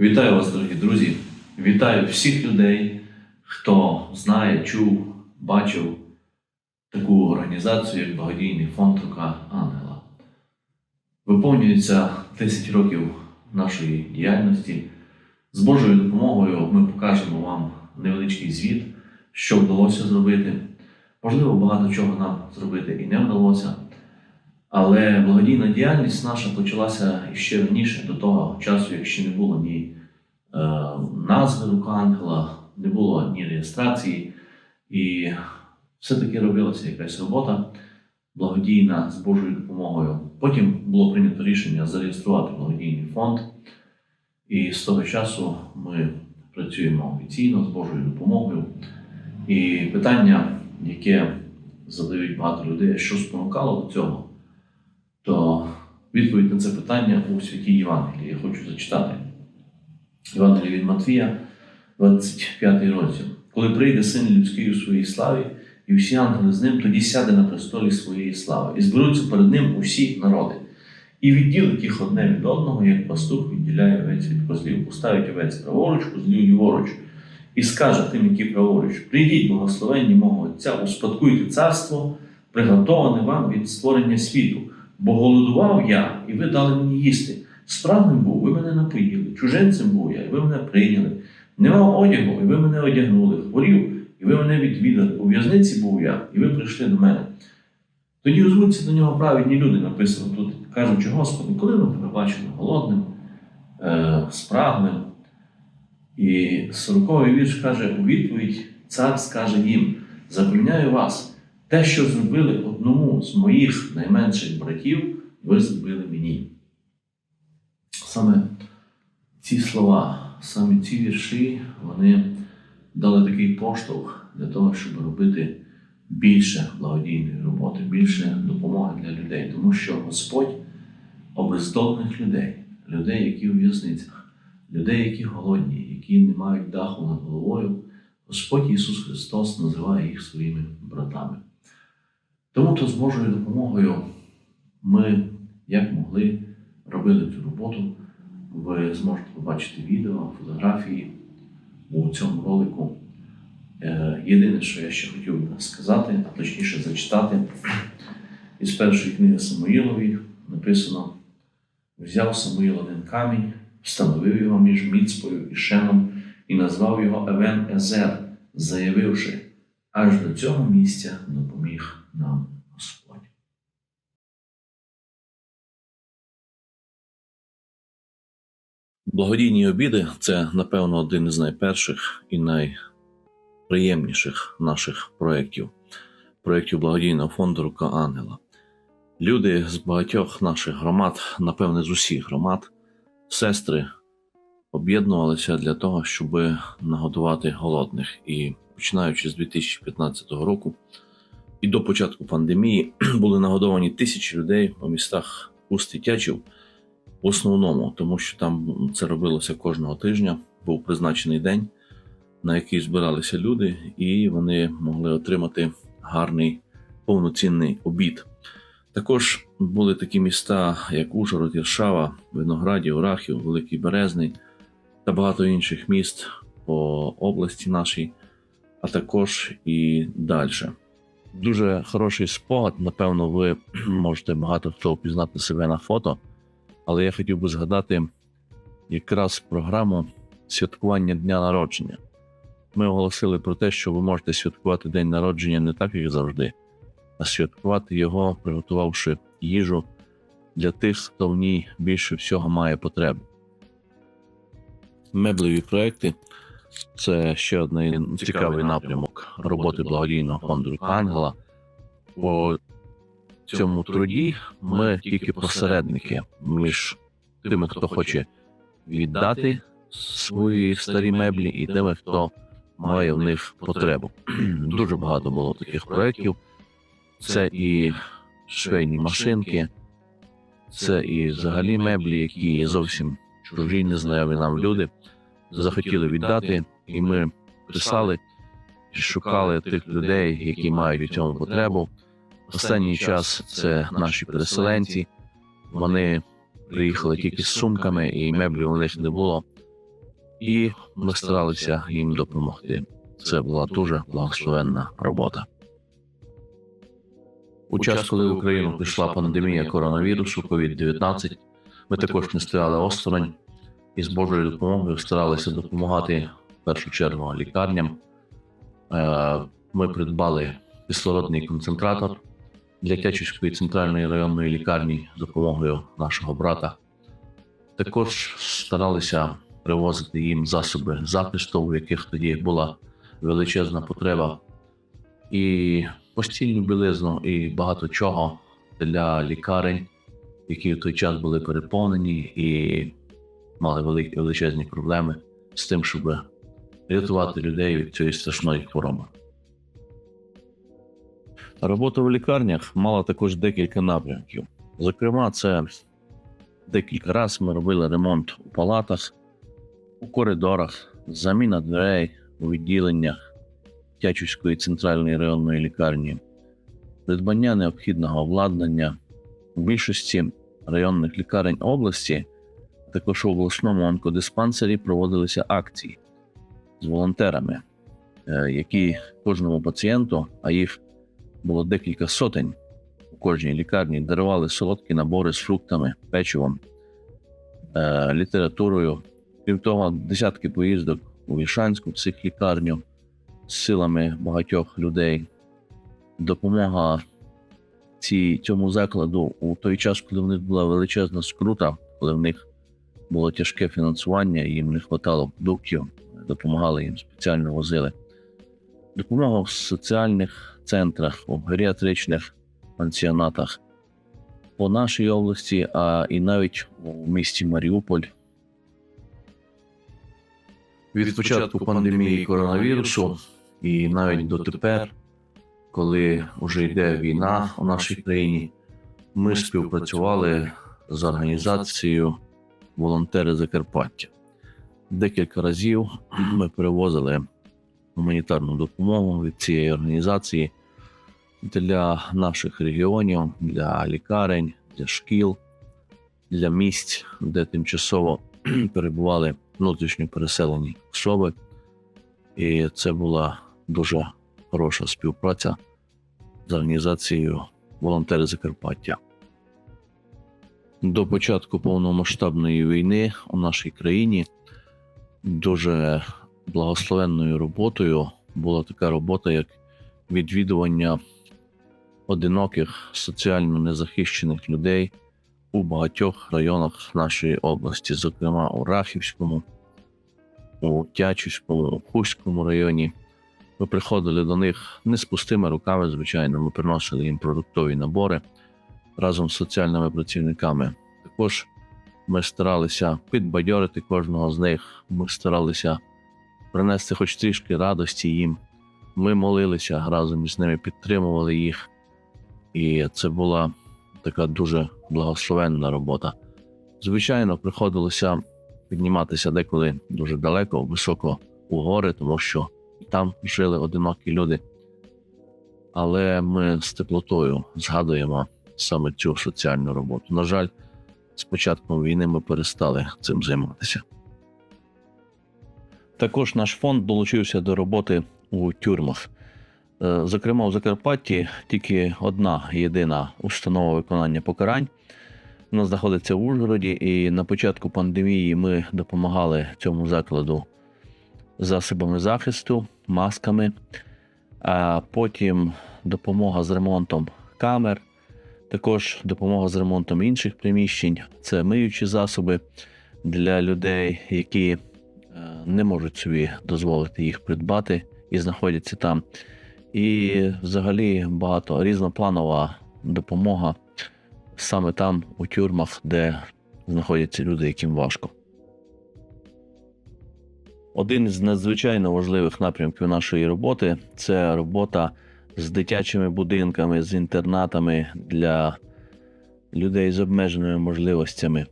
Вітаю вас, дорогі друзі! Вітаю всіх людей, хто знає, чув, бачив таку організацію, як благодійний фонд Рука Ангела. Виповнюється 10 років нашої діяльності. З Божою допомогою ми покажемо вам невеличкий звіт, що вдалося зробити. Можливо, багато чого нам зробити і не вдалося. Але благодійна діяльність наша почалася ще раніше, до того часу, як ще не було ні е, назви рука ангела, не було ні реєстрації, і все-таки робилася якась робота благодійна з Божою допомогою. Потім було прийнято рішення зареєструвати благодійний фонд, і з того часу ми працюємо офіційно з Божою допомогою. І питання, яке задають багато людей, що спонукало до цього, відповідь на це питання у святій Євангелії. Я хочу зачитати. Євангеліє від Матвія, 25 розділ. Коли прийде син людський у своїй славі, і всі ангели з ним, тоді сяде на престолі своєї слави, і зберуться перед ним усі народи. І відділить їх одне від одного, як пастух відділяє овець від козлів, поставить овець праворуч, козлів ліворуч, і скаже тим, які праворуч: прийдіть, благословенні мого Отця, успадкуйте царство, приготоване вам від створення світу. Бо голодував я, і ви дали мені їсти. Справним був, ви мене напоїли, чужинцем був я, і ви мене прийняли. Не мав одягу, і ви мене одягнули, хворів, і ви мене відвідали. У в'язниці був я, і ви прийшли до мене. Тоді озвуться до нього праведні люди, написано тут, кажучи, Господи, коли ми тебе бачили голодним, е, спраглим. І сороковий вірш каже у відповідь, цар скаже їм: запевняю вас, те, що зробили одному з моїх найменших братів, ви зробили мені. Саме ці слова, саме ці вірші, вони дали такий поштовх для того, щоб робити більше благодійної роботи, більше допомоги для людей. Тому що Господь обездолених людей, людей, які у в'язницях, людей, які голодні, які не мають даху над головою, Господь Ісус Христос називає їх своїми братами. Тому то з Божою допомогою ми, як могли, робили цю роботу. Ви зможете побачити відео, фотографії у цьому ролику. Е, Єдине, що я ще хотів би сказати, а точніше зачитати, із першої книги Самуїлові написано: взяв Самуїл один камінь, встановив його між Міцпою і Шеном і назвав його Евен Езер, заявивши, аж до цього місця допоміг нам Господь. Благодійні обіди це, напевно, один із найперших і найприємніших наших проєктів, проєктів благодійного фонду Рука Ангела. Люди з багатьох наших громад, напевне, з усіх громад, сестри об'єднувалися для того, щоб нагодувати голодних. І починаючи з 2015 року і до початку пандемії були нагодовані тисячі людей у містах Уст Тячів, в основному, тому що там це робилося кожного тижня, був призначений день, на який збиралися люди, і вони могли отримати гарний повноцінний обід. Також були такі міста, як Ужгород, Іршава, Виноградів, Урахів, Великий Березний та багато інших міст по області нашій, а також і далі. Дуже хороший спогад. Напевно, ви можете багато хто впізнати себе на фото. Але я хотів би згадати якраз програму святкування дня народження. Ми оголосили про те, що ви можете святкувати день народження не так, як завжди, а святкувати його, приготувавши їжу для тих, хто в ній більше всього має потребу. Меблеві проекти це ще один цікавий напрямок роботи благодійного фонду «Рука Ангела. По цьому труді ми тільки посередники між тими, хто хоче віддати свої старі меблі, і тими, хто має в них потребу. Дуже багато було таких проєктів. Це і швейні машинки, це і взагалі меблі, які зовсім чужі, незнайомі нам люди захотіли віддати, і ми писали, шукали тих людей, які мають у цьому потребу. Останній час це наші переселенці. Вони приїхали тільки з сумками, і меблів у них не було. і ми старалися їм допомогти. Це була дуже благословенна робота. У час, коли в Україну прийшла пандемія коронавірусу COVID-19, ми також не стояли осторонь і з Божою допомогою старалися допомагати в першу чергу лікарням. Е, Ми придбали кислородний концентратор для Тячівської центральної районної лікарні з допомогою нашого брата. Також старалися привозити їм засоби захисту, в яких тоді була величезна потреба, і постільну білизну, і багато чого для лікарень, які в той час були переповнені і мали великі величезні проблеми з тим, щоб рятувати людей від цієї страшної хвороби. Робота в лікарнях мала також декілька напрямків. Зокрема, це декілька разів ми робили ремонт у палатах, у коридорах, заміна дверей у відділеннях Тячівської центральної районної лікарні, придбання необхідного обладнання. У більшості районних лікарень області, також у обласному онкодиспансері проводилися акції з волонтерами, е, які кожному пацієнту, а їх було декілька сотень у кожній лікарні, дарували солодкі набори з фруктами, печивом, е, літературою. Крім того, десятки поїздок у Вішанську психлікарню з силами багатьох людей. Допомога ці, цьому закладу у той час, коли в них була величезна скрута, коли в них було тяжке фінансування, їм не вистачало продуктів, допомагали їм спеціально возили. Допомога в соціальних центрах, у геріатричних пансіонатах по нашій області, а і навіть у місті Маріуполь. Від початку пандемії коронавірусу і навіть дотепер, коли вже йде війна у нашій країні, ми співпрацювали з організацією Волонтери Закарпаття. Декілька разів ми перевозили гуманітарну допомогу від цієї організації для наших регіонів, для лікарень, для шкіл, для місць, де тимчасово перебували внутрішньо переселені особи. І це була дуже хороша співпраця з організацією Волонтери Закарпаття. До початку повномасштабної війни у нашій країні дуже благословенною роботою була така робота, як відвідування одиноких соціально незахищених людей у багатьох районах нашої області, зокрема у Рахівському, у Тячівському, у Хуському районі. Ми приходили до них не з пустими руками, звичайно, ми приносили їм продуктові набори разом з соціальними працівниками. Також ми старалися підбадьорити кожного з них. Ми старалися принести хоч трішки радості їм. Ми молилися разом із ними, підтримували їх. І це була така дуже благословенна робота. Звичайно, приходилося підніматися деколи дуже далеко, високо у гори, тому що там жили одинокі люди. Але ми з теплотою згадуємо саме цю соціальну роботу. На жаль, з початком війни ми перестали цим займатися. Також наш фонд долучився до роботи у тюрмах. Е, Зокрема, у Закарпатті тільки одна єдина установа виконання покарань. Вона знаходиться в Ужгороді, і на початку пандемії ми допомагали цьому закладу засобами захисту, масками, а потім допомога з ремонтом камер, також допомога з ремонтом інших приміщень. Це миючі засоби для людей, які е, не можуть собі дозволити їх придбати і знаходяться там. І взагалі багато різнопланова допомога саме там, у тюрмах, де знаходяться люди, яким важко. Один із надзвичайно важливих напрямків нашої роботи це робота з дитячими будинками, з інтернатами для людей з обмеженими можливостями.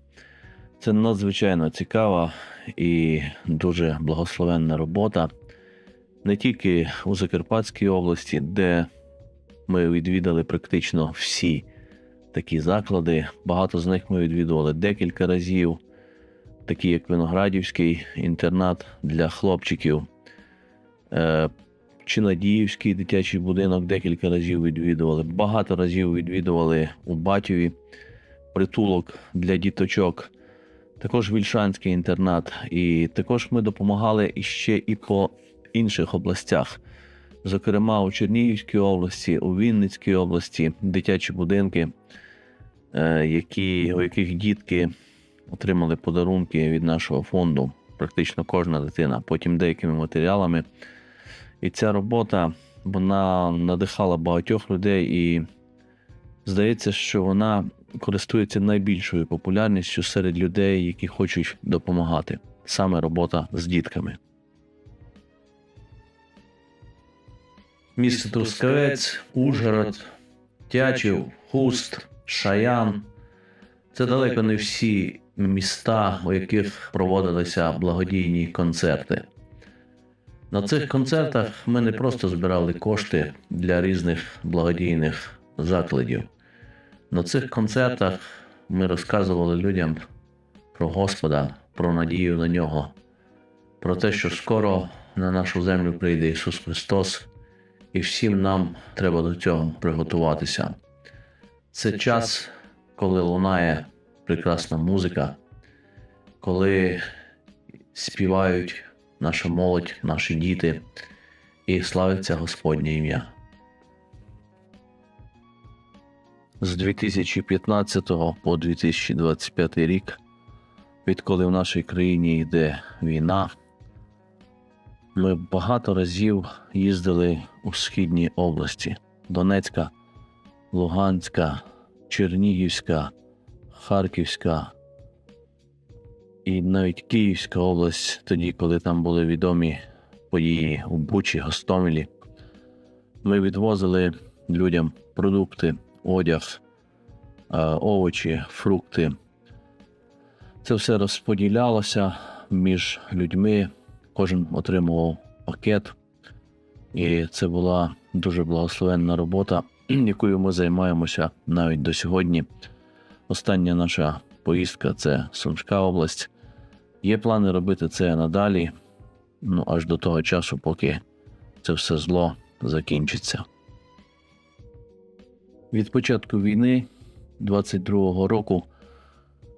Це надзвичайно цікава і дуже благословенна робота не тільки у Закарпатській області, де ми відвідали практично всі такі заклади. Багато з них ми відвідували декілька разів. такі як Виноградівський інтернат для хлопчиків, е, Чинадіївський дитячий будинок декілька разів відвідували. Багато разів відвідували у Батєві притулок для діточок, також Вільшанський інтернат. І також ми допомагали іще і по інших областях. Зокрема, у Чернігівській області, у Вінницькій області дитячі будинки, е, які, у яких дітки отримали подарунки від нашого фонду, практично кожна дитина, потім деякими матеріалами. І ця робота вона надихала багатьох людей, і здається, що вона користується найбільшою популярністю серед людей, які хочуть допомагати. Саме робота з дітками. Місто Трускавець, Ужгород, Тячів, Хуст, Шаян. Це далеко не всі міста, у яких проводилися благодійні концерти. На цих концертах ми не просто збирали кошти для різних благодійних закладів. На цих концертах ми розказували людям про Господа, про надію на нього, про те, що скоро на нашу землю прийде Ісус Христос, і всім нам треба до цього приготуватися. Це час, коли лунає прекрасна музика, коли співають наша молодь, наші діти, і славиться Господнє ім'я. З 2015 по 2025 рік, відколи в нашій країні йде війна, ми багато разів їздили у східні області: Донецька, Луганська, Чернігівська, Харківська і навіть Київська область, тоді, коли там були відомі події у Бучі, Гостомелі. Ми відвозили людям продукти, одяг, е, овочі, фрукти. Це все розподілялося між людьми, кожен отримував пакет, і це була дуже благословенна робота, якою ми займаємося навіть до сьогодні. Остання наша поїздка це Сумська область. Є плани робити це надалі, ну аж до того часу, поки це все зло закінчиться. Від початку війни 22-го року,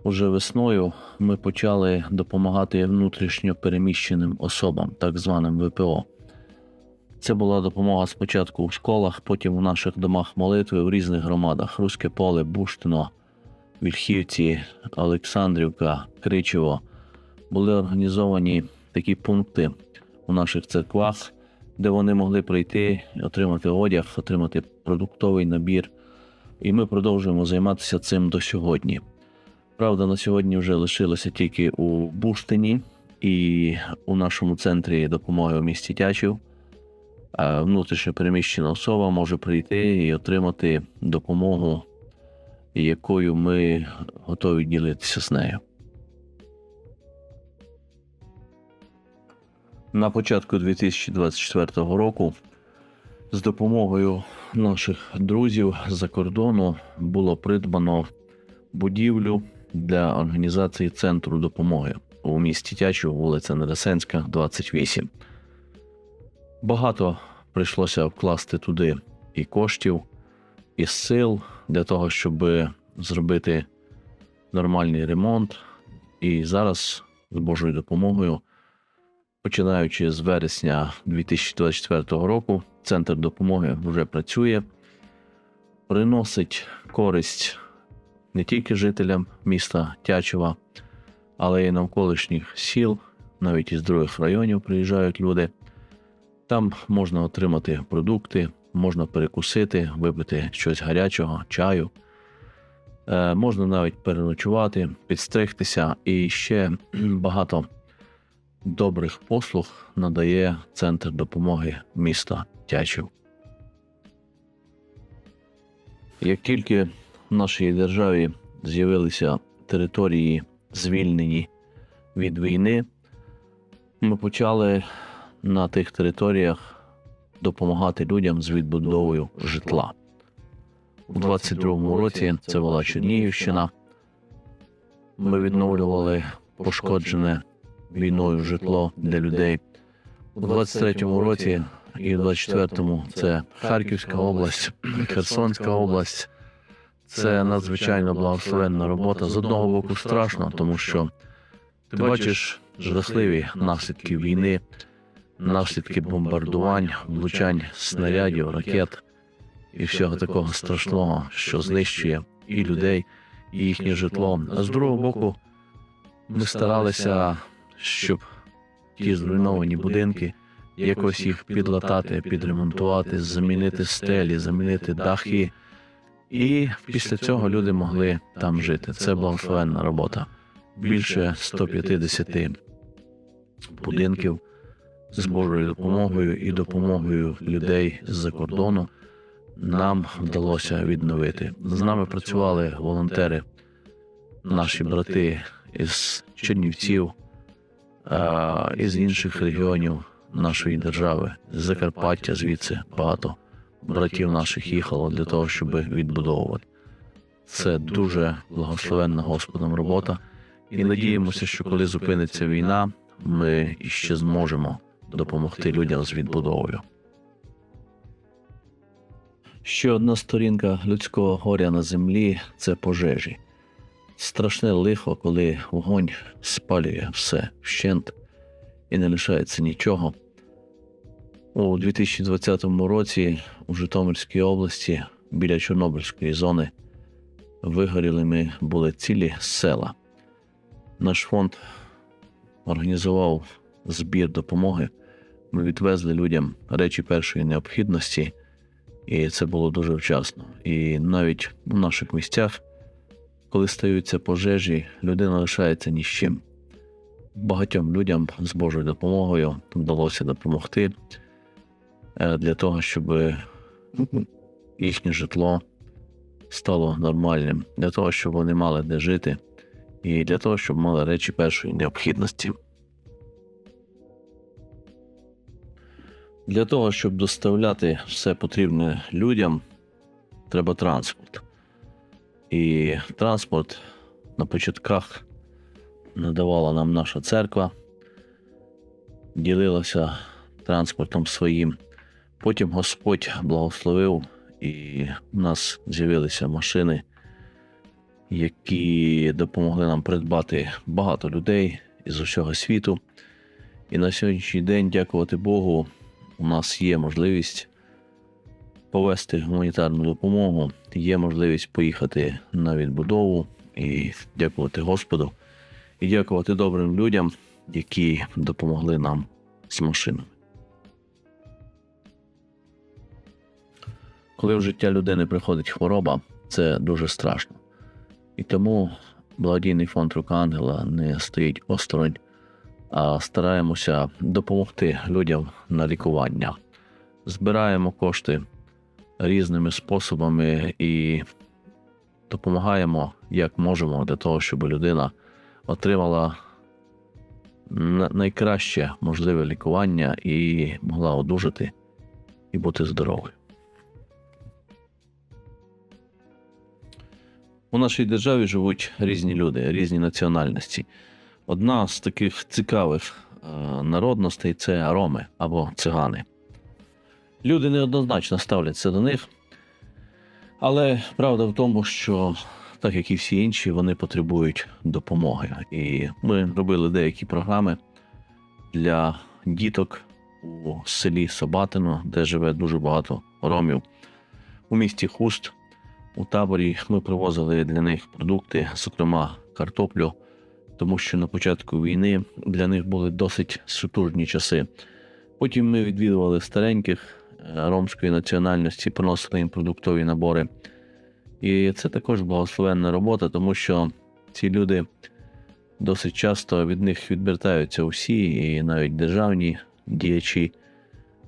уже весною, ми почали допомагати внутрішньо переміщеним особам, так званим ВПО. Це була допомога спочатку у школах, потім у наших домах молитви в різних громадах: Руське поле, Буштино, Вільхівці, Олександрівка, Кричево. Були організовані такі пункти у наших церквах, де вони могли прийти, отримати одяг, отримати продуктовий набір. І ми продовжуємо займатися цим до сьогодні. Правда, на сьогодні вже лишилося тільки у Буштині і у нашому центрі допомоги у місті Тячів. Внутрішньо переміщена особа може прийти і отримати допомогу, якою ми готові ділитися з нею. На початку 2024 року з допомогою наших друзів з-за кордону було придбано будівлю для організації центру допомоги у місті Тячів, вулиця Нересенська, 28. Багато прийшлося вкласти туди і коштів, і сил для того, щоб зробити нормальний ремонт. І зараз, з Божою допомогою, починаючи з вересня 2024 року, центр допомоги вже працює, приносить користь не тільки жителям міста Тячева, але й навколишніх сіл, навіть із других районів приїжджають люди. Там можна отримати продукти, можна перекусити, випити щось гарячого, чаю. Е, можна навіть переночувати, підстригтися і ще багато добрих послуг надає Центр допомоги міста Тячів. Як тільки в нашій державі з'явилися території, звільнені від війни, ми почали на тих територіях допомагати людям з відбудовою житла. У 22-му році це була Чернігівщина. Ми відновлювали пошкоджене війною житло для людей. У 23-му році і в 24-му це Харківська область, Херсонська область. Це надзвичайно благословенна робота. З одного боку страшно, тому що ти бачиш жахливі наслідки війни, наслідки бомбардувань, влучань снарядів, ракет і всього такого страшного, що знищує і людей, і їхнє житло. А з другого боку, ми старалися, щоб ті зруйновані будинки якось їх підлатати, підремонтувати, замінити стелі, замінити дахи. І після цього люди могли там жити. Це благословенна робота. Більше 150 будинків з Божою допомогою і допомогою людей з-за кордону нам вдалося відновити. З нами працювали волонтери, наші брати із Чернівців, із інших регіонів нашої держави, з Закарпаття, звідси багато братів наших їхало для того, щоб відбудовувати. Це дуже благословенна Господом робота. І надіємося, що коли зупиниться війна, ми іще зможемо допомогти людям з відбудовою. Ще одна сторінка людського горя на землі це пожежі. Страшне лихо, коли вогонь спалює все вщент і не лишається нічого. У 2020 році у Житомирській області біля Чорнобильської зони вигорілими були цілі села. Наш фонд організував збір допомоги. Ми відвезли людям речі першої необхідності, і це було дуже вчасно. І навіть у наших місцях, коли стаються пожежі, людина лишається ні з чим. Багатьом людям з Божою допомогою вдалося допомогти е, для того, щоб їхнє житло стало нормальним, для того, щоб вони мали де жити, і для того, щоб мали речі першої необхідності. Для того, щоб доставляти все потрібне людям, треба транспорт. І транспорт на початках надавала нам наша церква, ділилася транспортом своїм. Потім Господь благословив, і в нас з'явилися машини, які допомогли нам придбати багато людей із усього світу. І на сьогоднішній день, дякувати Богу, у нас є можливість повести гуманітарну допомогу, є можливість поїхати на відбудову і дякувати Господу, і дякувати добрим людям, які допомогли нам з машинами. Коли в життя людини приходить хвороба, це дуже страшно. І тому благодійний фонд Рука Ангела не стоїть осторонь, а стараємося допомогти людям на лікування. Збираємо кошти різними способами і допомагаємо як можемо для того, щоб людина отримала найкраще можливе лікування і могла одужати і бути здоровою. У нашій державі живуть різні люди, різні національності. Одна з таких цікавих е, народностей це роми або цигани. Люди неоднозначно ставляться до них, але правда в тому, що так як і всі інші, вони потребують допомоги. І ми робили деякі програми для діток у селі Собатино, де живе дуже багато ромів. У місті Хуст у таборі ми привозили для них продукти, зокрема картоплю, тому що на початку війни для них були досить сутужні часи. Потім ми відвідували стареньких ромської національності, приносили їм продуктові набори. І це також благословенна робота, тому що ці люди досить часто від них відвертаються усі, і навіть державні діячі.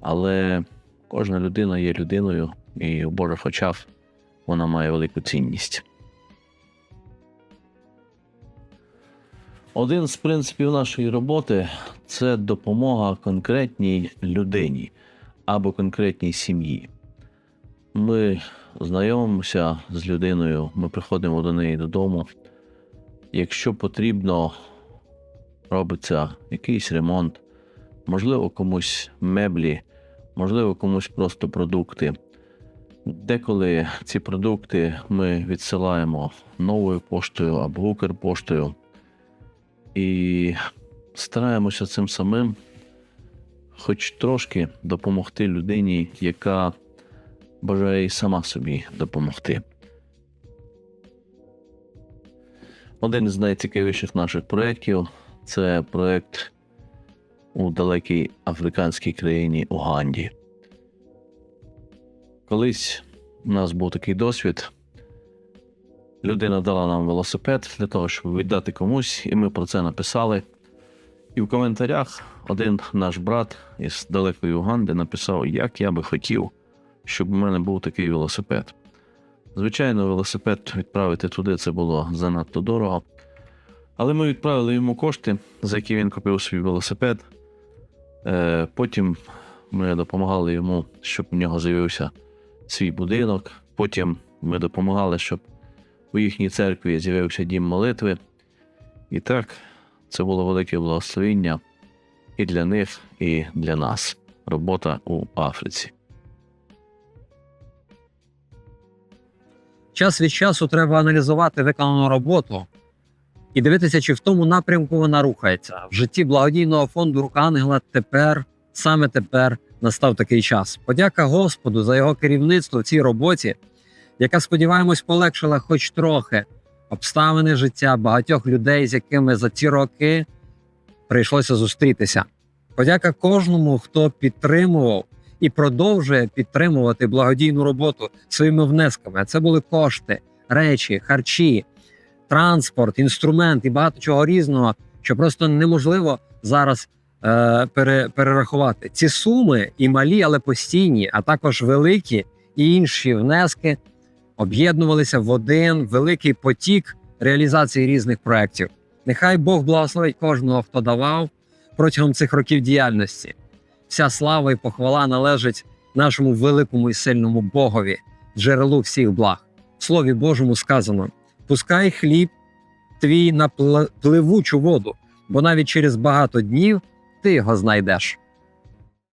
Але кожна людина є людиною, і в Божих очах вона має велику цінність. Один з принципів нашої роботи це допомога конкретній людині або конкретній сім'ї. Ми знайомимося з людиною, ми приходимо до неї додому. Якщо потрібно робиться якийсь ремонт, можливо, комусь меблі, можливо, комусь просто продукти. Деколи ці продукти ми відсилаємо новою поштою або Укрпоштою і стараємося цим самим хоч трошки допомогти людині, яка бажає сама собі допомогти. Один з найцікавіших наших проєктів це проєкт у далекій африканській країні Уганді. Колись у нас був такий досвід. Людина дала нам велосипед для того, щоб віддати комусь, і ми про це написали. І в коментарях один наш брат із далекої Уганди написав, як я би хотів, щоб у мене був такий велосипед. Звичайно, велосипед відправити туди це було занадто дорого. Але ми відправили йому кошти, за які він купив свій велосипед. Е, Потім ми допомагали йому, щоб у нього з'явився свій будинок. Потім ми допомагали, щоб у їхній церкві з'явився дім молитви. І так, це було велике благословіння і для них, і для нас. Робота у Африці. час від часу треба аналізувати виконану роботу і дивитися, чи в тому напрямку вона рухається. В житті благодійного фонду Рука Ангела тепер, саме тепер, настав такий час. Подяка Господу за його керівництво в цій роботі, яка, сподіваємось, полегшила хоч трохи обставини життя багатьох людей, з якими за ці роки прийшлося зустрітися. Подяка кожному, хто підтримував і продовжує підтримувати благодійну роботу своїми внесками. Це були кошти, речі, харчі, транспорт, інструмент і багато чого різного, що просто неможливо зараз е, пере, перерахувати. Ці суми і малі, але постійні, а також великі і інші внески об'єднувалися в один великий потік реалізації різних проєктів. Нехай Бог благословить кожного, хто давав протягом цих років діяльності. Вся слава і похвала належить нашому великому і сильному Богові, джерелу всіх благ. В Слові Божому сказано: пускай хліб твій на пл- пливучу воду, бо навіть через багато днів ти його знайдеш.